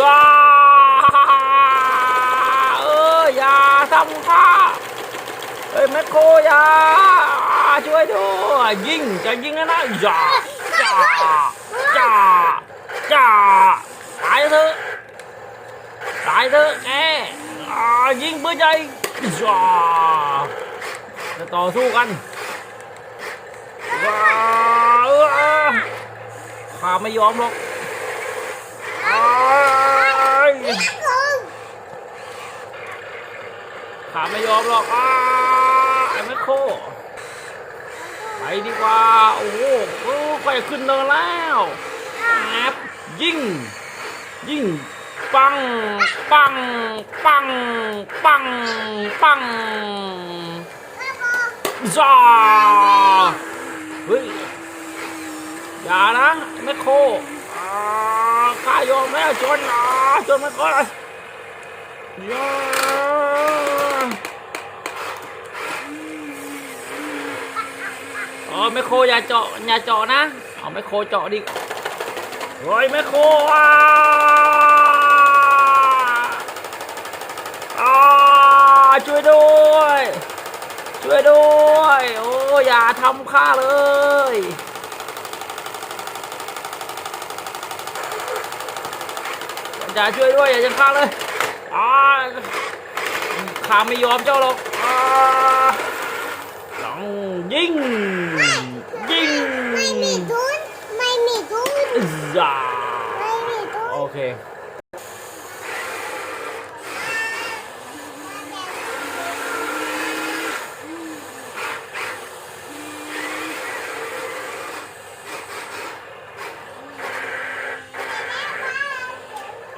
ว้าเอออย่าทำข้าเฮ้ยแมคโครอย่าช่วยด้วยยิงจะยิงแล้วนะอย่าอย่าอย่าอย่าตายเถอะตายเถอะแกอ่ายิงปืนใหญ่อย่าจะต่อสู้กันว้าเออข้าไม่ยอมหรอกอ้าย ขาไม่ยอมหรอกอ้าไอ้แมคโคไปดีกว่า โอ้โหโอ้ไปขึ้นเนินแล้วแอบยิงยิงปัง ปัง ปัง ปัง ปังจ้าเฮ้ย อย่านะแมคโคข้ายอมแม่ชนอ่าชนแมคโครเลยยาเออแมคโครอย่าเจาะอย่าเจาะนะ เอาแมคโครเจาะดิเฮ้ยแมคโครอ่าอ่าช่วยด้วย ช่วยด้วย โอ้อย่าทำข้าเลยอย่าช่วยด้วยอย่าจะฆ่าเลยอ่าข้าไม่ยอมเจ้าหรอกอ่าต้องยิง ยิง ไม่มีทุนไม่มีทุน อย่าไม่มีทุนโอเค